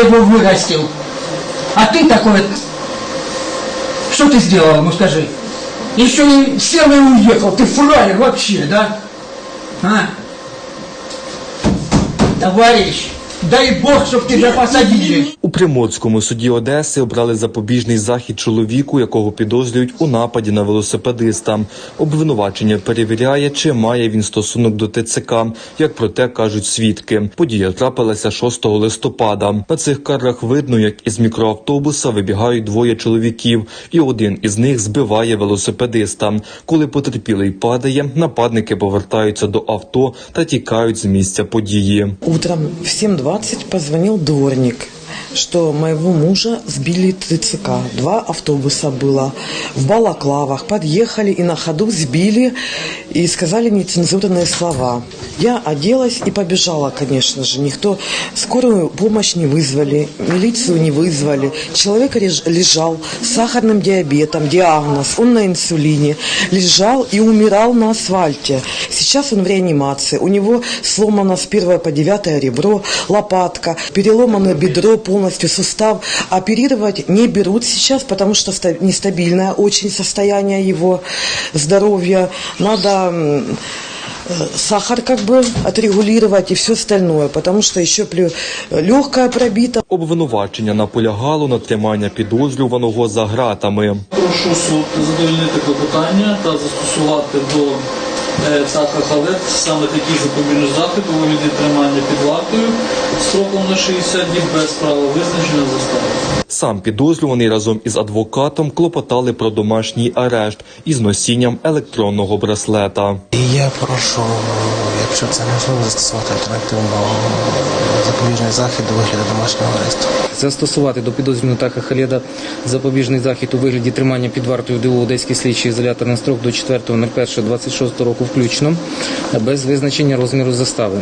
его вырастил. А ты такой. Что ты сделал ему, скажи? Еще не сел и уехал. Ты фраер вообще, да? А? Товарищ, дай бог, чтоб тебя посадили. У Приморському суді Одеси обрали запобіжний захід чоловіку, якого підозрюють у нападі на велосипедиста. Обвинувачення перевіряє, чи має він стосунок до ТЦК, як про те кажуть свідки. Подія трапилася 6 листопада. На цих кадрах видно, як із мікроавтобуса вибігають двоє чоловіків, і один із них збиває велосипедиста. Коли потерпілий падає, нападники повертаються до авто та тікають з місця події. Утром в 7.20 позвонил дворник, что моего мужа сбили ТЦК. Два автобуса было в балаклавах. Подъехали и на ходу сбили и сказали нецензурные слова. Я оделась и побежала, конечно же. Никто скорую помощь не вызвали, милицию не вызвали. Человек лежал с сахарным диабетом, диагноз, он на инсулине, лежал и умирал на асфальте. Сейчас он в реанимации. У него сломано с 1 по 9 ребро, лопатка, переломано бедро, полностью сустав. Оперировать не берут сейчас, потому что ста- нестабильное очень состояние его здоровья. Надо э, сахар как бы отрегулировать и все остальное, потому что еще легкая пробита. Обвинувачення наполягало на тримання підозрюваного за ґратами. Прошу суд задовольнити клопотання та застосувати до ЦАКа Халет саме такі запобіжні заходи у вигляді тримання під вартою строком на 60 діб без права визначення застави. Сам підозрюваний разом із адвокатом клопотали про домашній арешт із носінням електронного браслета. Я прошу, якщо це можливо, застосувати альтернативно запобіжний захід до вигляду домашнього аресту. Застосувати до підозрюваного Таха Халєда запобіжний захід у вигляді тримання під вартою ДУ Одеський слідчий ізолятор на строк до 4.01.26 року включно, без визначення розміру застави.